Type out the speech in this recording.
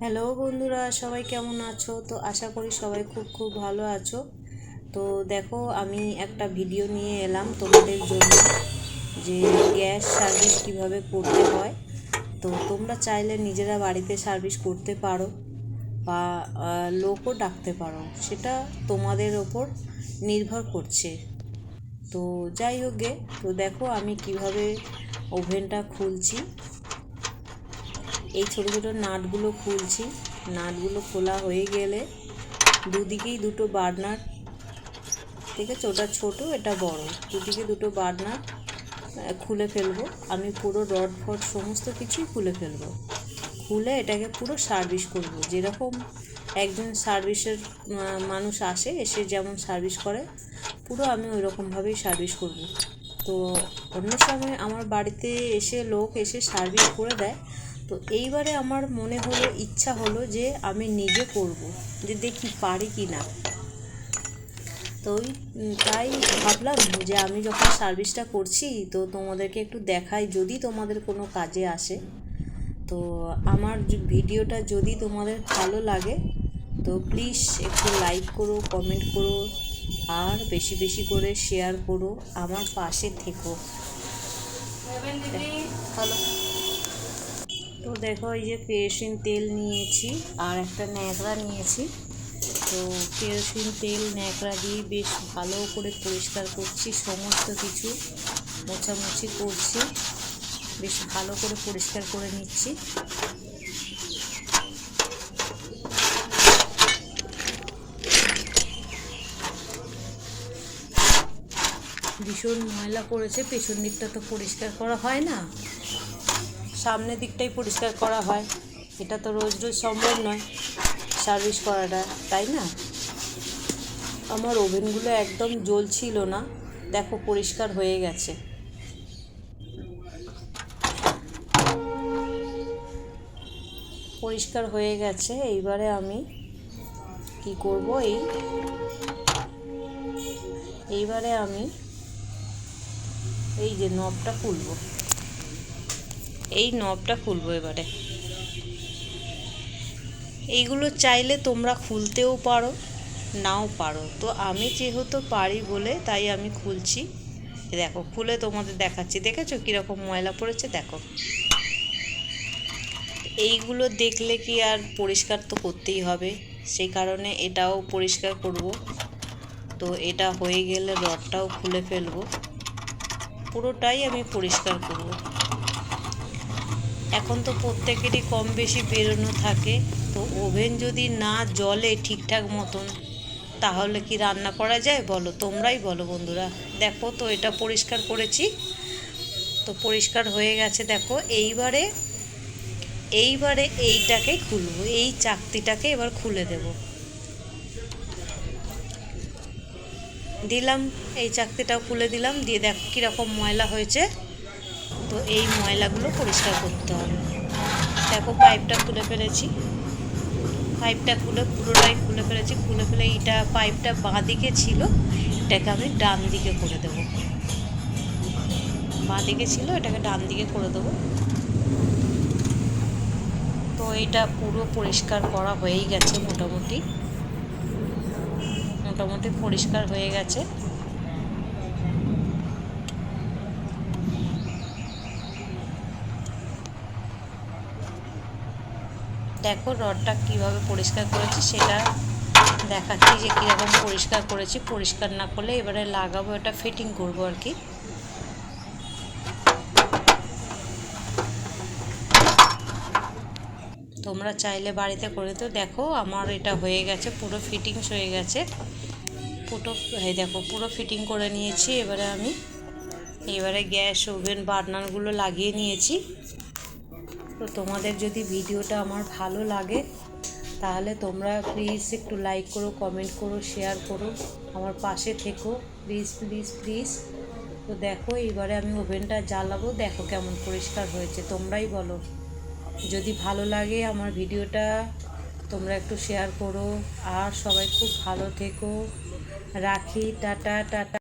Hello বন্ধুরা, সবাই কেমন আছো? তো আশা করি সবাই খুব খুব ভালো আছো। তো দেখো, আমি একটা ভিডিও নিয়ে এলাম তোমাদের জন্য, যে গ্যাস সার্ভিস কীভাবে করতে হয়। তো তোমরা চাইলে নিজেরা বাড়িতে সার্ভিস করতে পারো বা লোকও ডাকতে পারো। সেটা তোমাদের ওপর নির্ভর করছে। তো যাই হোক গে, তো দেখো আমি কীভাবে ওভেনটা খুলছি। এই ছোটো ছোটো নাটগুলো খুলছি। নাটগুলো খোলা হয়ে গেলে দুদিকেই দুটো বার্নার ঠিক আছে ওটা ছোটো, এটা বড়। দুদিকে দুটো বার্নার খুলে ফেলব। আমি পুরো রড ফড সমস্ত কিছুই খুলে ফেলব। খুলে এটাকে পুরো সার্ভিস করব। যেরকম একজন সার্ভিসের মানুষ আসে, এসে যেমন সার্ভিস করে, পুরো আমি ওই রকমভাবেই সার্ভিস করব। তো অন্য সময় আমার বাড়িতে এসে লোক এসে সার্ভিস করে দেয়। তো এইবারে আমার মনে হলো ইচ্ছা হলো যে আমি নিজে করব যে দেখি পারি কি না। তো ওই তাই ভাবলাম যে আমি যখন সার্ভিসটা করছি তো তোমাদেরকে একটু দেখাই যদি তোমাদের কোনো কাজে আসে। তো আমার ভিডিওটা যদি তোমাদের ভালো লাগে তো প্লিজ একটু লাইক করো কমেন্ট করো আর বেশি বেশি করে শেয়ার করো আমার পাশে থেকো। হ্যালো তো দেখো এই যে কেরোসিন তেল নিয়েছি আর একটা ন্যাকড়া নিয়েছি। তো কেরোসিন তেল, ন্যাকড়া দিয়ে বেশ ভালো করে পরিষ্কার করছি, সমস্ত কিছু মোছামুছি করছি, বেশ ভালো করে পরিষ্কার করে নিচ্ছি। ভীষণ ময়লা পড়েছে, পেছন দিকটা তো পরিষ্কার করা হয় না। সামনের দিকটাই পরিষ্কার করা হয়। এটা তো রোজ রোজ সম্ভব নয় সার্ভিস করাটা, তাই না? আমার ওভেনগুলো একদম জ্বলছিল না। দেখো, পরিষ্কার হয়ে গেছে। পরিষ্কার হয়ে গেছে। এইবারে আমি কি করব এই? এইবারে আমি এই যে নবটা খুলবো। এই নবটা খুলবো এবারে। এইগুলো চাইলে তোমরা খুলতেও পারো, নাও পারো। তো আমি যেহেতু পারি বলে তাই আমি খুলছি। দেখো, খুলে তোমাদের দেখাচ্ছি। দেখেছ কীরকম ময়লা পড়েছে? দেখো। এইগুলো দেখলে কি আর পরিষ্কার তো করতেই হবে। সেই কারণে এটাও পরিষ্কার করব। তো এটা হয়ে গেলে রডটাও খুলে ফেলব। পুরোটাই আমি পরিষ্কার করব। এখন তো প্রত্যেকেরই কম বেশি বেরোনো থাকে, তো ওভেন যদি না জলে ঠিকঠাক মতন, তাহলে কি রান্না করা যায়? বলো, তোমরাই বলো বন্ধুরা। দেখো তো এটা পরিষ্কার করেছি। তো পরিষ্কার হয়ে গেছে, দেখো। এইবারে এইবারে এইটাকে খুলবো, এই চাকতিটাকে এবার খুলে দেব। দিলাম, এই চাকতিটাও খুলে দিলাম, দিয়ে দেখো কীরকম ময়লা হয়েছে। তো এই ময়লাগুলো পরিষ্কার করতে হবে। দেখো পাইপটা খুলে ফেলেছি। পাইপটা খুলে, পুরোটাই খুলে ফেলেছি। খুলে ফেলে এইটা পাইপটা বাঁ দিকে ছিল, এটাকে আমি ডান দিকে করে দেবো। বাঁ দিকে ছিল, এটাকে ডান দিকে করে দেবো। তো এটা পুরো পরিষ্কার করা হয়েই গেছে মোটামুটি। মোটামুটি পরিষ্কার হয়ে গেছে। দেখো রডটা কীভাবে পরিষ্কার করেছি সেটা দেখাচ্ছি যে কীরকম পরিষ্কার করেছি। পরিষ্কার না করলে এবারে লাগাবো, এটা ফিটিং করব আর কি। তোমরা চাইলে বাড়িতে করে তো দেখো আমার এটা হয়ে গেছে, পুরো ফিটিংস হয়ে গেছে। পুরো এই দেখো, পুরো ফিটিং করে নিয়েছি। এবারে আমি, এবারে গ্যাস ওভেন বার্নারগুলো লাগিয়ে নিয়েছি। তো তোমাদের যদি ভিডিওটা আমার ভালো লাগে, তাহলে তোমরা প্লিজ একটু লাইক করো কমেন্ট করো শেয়ার করো, আমার পাশে থেকো প্লিজ প্লিজ প্লিজ তো দেখো এবারে আমি ওভেনটা জ্বালাবো, দেখো কেমন পরিষ্কার হয়েছে, তোমরাই বলো। যদি ভালো লাগে আমার ভিডিওটা, তোমরা একটু শেয়ার করো, আর সবাই খুব ভালো থেকো। রাখি, টাটা টাটা।